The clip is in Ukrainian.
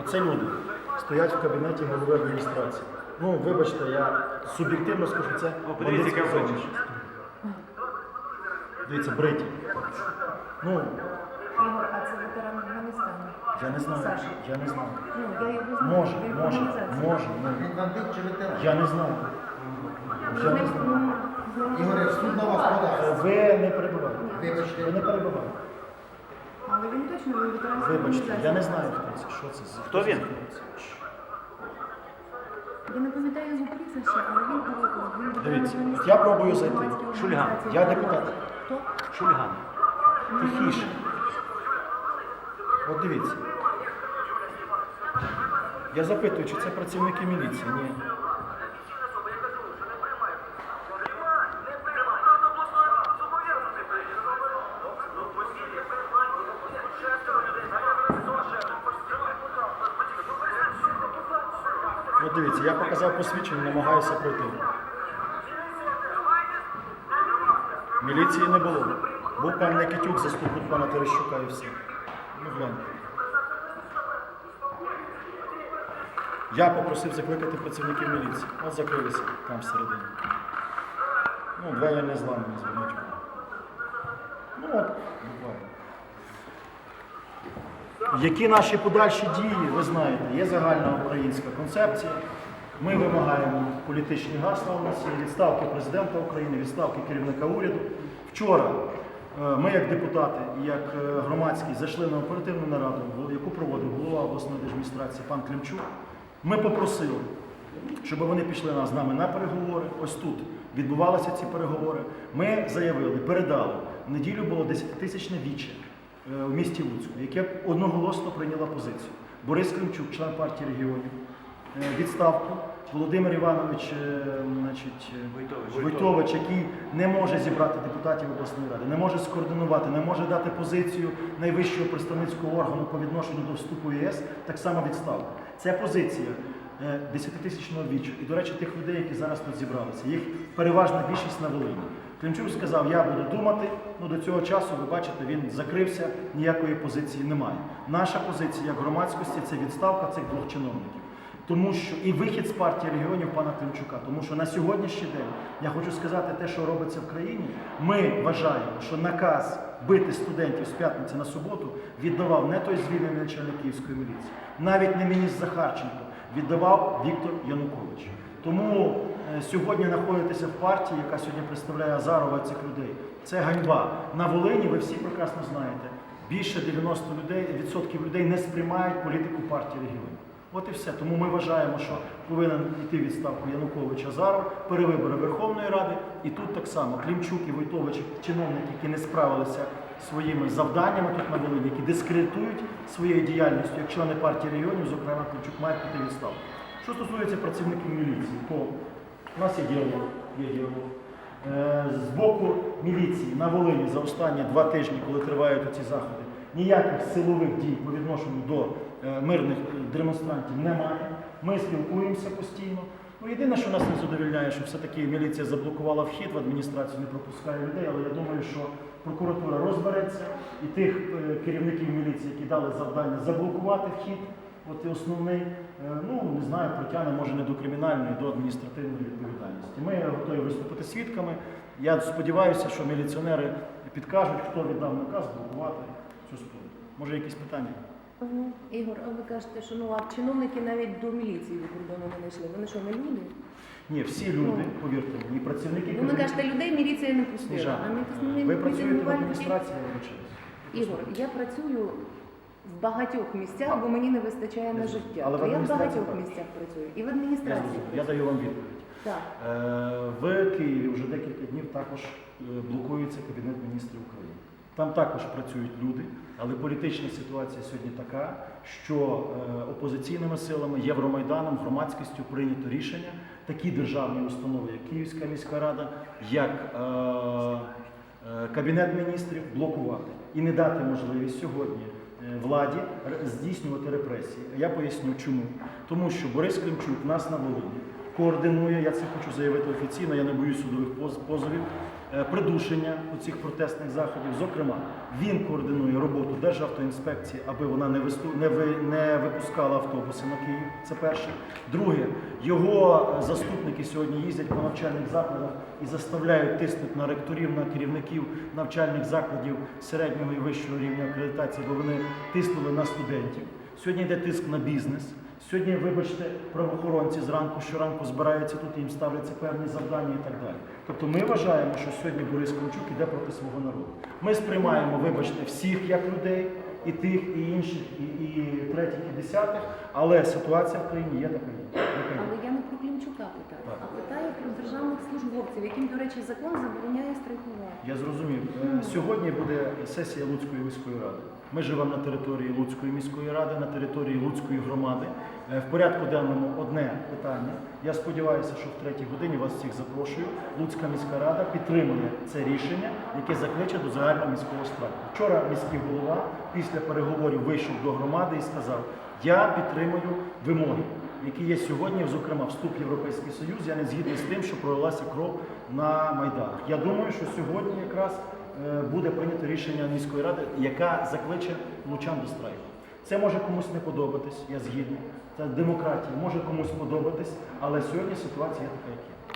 Оце люди стоять в кабінеті голови адміністрації. Ну, вибачте, я суб'єктивно скажу, це обличчя. Дивіться, бриті. Ну, Ігор, а це ветеран Афганістану. я не знаю, Саша. я не знаю. Ну, я його знаю. Може, в може, може. ну, Він бандит чи ветеран? Я не знаю. Ви Я не знаю. ну, з ним Ігор, суд на вас подасть. Ви не перебивайте. Вибачте. Ви не перебивайте. Але він точно ви ветеран Вибачте, я не знаю, хто це. Що це? за- Хто він? Я не пам'ятаю його прізвище, але він, він ветеран Дивіться, Афганістану. я пробую зайти. Шульган. Я депутат. Хто? Шульган. Тихіше. От дивіться. Я запитую, чи це працівники міліції? Ні. Дивіться, я показав посвідчення, намагаюся пройти. Міліції не було. Був пан Никитюк, заступник пана Терещука і все. Ну, гляньте. Я попросив закликати працівників міліції. От закрилися там всередині. Ну, двері не зламані, зверніть. Ну от, буквально. Які наші подальші дії, ви знаєте, є загальна українська концепція. Ми вимагаємо політичні гасла у нас відставки президента України, відставки керівника уряду. Вчора е, ми, як депутати і як е, громадські, зайшли на оперативну нараду, яку проводив голова обласної держадміністрації пан Климчук. Ми попросили, щоб вони пішли з нами на переговори. Ось тут відбувалися ці переговори. Ми заявили, передали. В неділю було 10-тисячне віче в місті Луцьку, яке одноголосно прийняло позицію. Борис Климчук, член партії регіонів, е, відставку. Володимир Іванович е, значить, е, Войтович. Войтович, який не може зібрати депутатів обласної ради, не може скоординувати, не може дати позицію найвищого представницького органу по відношенню до вступу в ЄС, так само відставка. Це позиція е, 10-тисячного вічу. І, до речі, тих людей, які зараз тут зібралися. Їх переважна більшість на Волині. Климчук сказав, я буду думати. Ну до цього часу, ви бачите, він закрився, ніякої позиції немає. Наша позиція як громадськості це відставка цих двох чиновників. Тому що і вихід з партії регіонів пана Климчука, тому що на сьогоднішній день я хочу сказати те, що робиться в країні. Ми вважаємо, що наказ бити студентів з п'ятниці на суботу віддавав не той звільнений начальник Київської міліції, навіть не міністр Захарченко, віддавав Віктор Янукович. Тому е, сьогодні знаходитися в партії, яка сьогодні представляє Азарова цих людей, це ганьба. На Волині ви всі прекрасно знаєте. Більше 90 людей, відсотків людей не сприймають політику партії регіонів. От і все. Тому ми вважаємо, що повинен йти відставку Янукович Азаров, перевибори Верховної Ради. І тут так само Клімчук і Войтович, чиновники, які не справилися своїми завданнями тут на Волині, які дискредитують своєю діяльністю, як члени партії регіонів, зокрема Клімчук, мають піти відставку. Що стосується працівників міліції, то у нас є діалог, є діалог. Е, З боку міліції на Волині за останні два тижні, коли тривають ці заходи, ніяких силових дій по відношенню до мирних е, демонстрантів немає. Ми спілкуємося постійно. Ну, єдине, що нас не задовільняє, що все-таки міліція заблокувала вхід в адміністрацію, не пропускає людей, але я думаю, що прокуратура розбереться і тих е, керівників міліції, які дали завдання заблокувати вхід, от і основний, е, ну не знаю, притягне може не до кримінальної, до адміністративної відповідальності. Ми готові виступити свідками. Я сподіваюся, що міліціонери підкажуть, хто віддав наказ блокувати цю справу. Може, якісь питання? Ігор, а ви кажете, що ну а чиновники навіть до міліції до кордону не йшли. Вони що, не люди? Ні, всі люди, повірте мені, працівники. Ну, ви кажете, людей міліція не пустила. А ми е, ви працюєте в адміністрації, я. Ігор, я працюю в багатьох місцях, бо мені не вистачає на життя. Але в То я в багатьох так. місцях працюю. І в Я, адміністрації. зрозумів. я даю вам відповідь. Так. Е, В Києві вже декілька днів також е, блокується Кабінет міністрів України. Там також працюють люди, але політична ситуація сьогодні така, що е, опозиційними силами, Євромайданом, громадськістю прийнято рішення такі державні установи, як Київська міська рада, як е, е, Кабінет міністрів блокувати і не дати можливість сьогодні владі здійснювати репресії. Я поясню чому. Тому що Борис Климчук нас на Волині координує, я це хочу заявити офіційно, я не боюсь судових позовів. Е, придушення цих протестних заходів. Зокрема, він координує роботу Державтоінспекції, аби вона не, не випускала автобуси на Київ. Це перше. Друге, його е, заступники сьогодні їздять по навчальних закладах і заставляють тиснути на ректорів, на керівників навчальних закладів середнього і вищого рівня акредитації, бо вони тиснули на студентів. Сьогодні йде тиск на бізнес. Сьогодні, вибачте, правоохоронці зранку щоранку збираються тут їм ставляться певні завдання і так далі. Тобто ми вважаємо, що сьогодні Борис Ковчук іде проти свого народу. Ми сприймаємо, вибачте, всіх як людей, і тих, і інших, і, і третіх, і десятих, але ситуація в країні є така, є. Але я не про Клімчука питаю, Так. а питаю про державних службовців, яким, до речі, закон забороняє страйкувати. Я зрозумів. Е, Сьогодні буде сесія Луцької міської ради. Ми живемо на території Луцької міської ради, на території Луцької громади. Е, В порядку денному одне питання. Я сподіваюся, що в третій годині вас всіх запрошую. Луцька міська рада підтримує це рішення, яке закличе до загального міського страйку. Вчора міський голова після переговорів вийшов до громади і сказав: Я підтримую вимоги, які є сьогодні, зокрема, вступ в Європейський Союз. Я не згідний з тим, що пролилася кров на майданах. Я думаю, що сьогодні якраз буде прийнято рішення міської ради, яка закличе лучан до страйку. Це може комусь не подобатись, я згідний. Це демократія, може комусь подобатись, але сьогодні ситуація така, як є.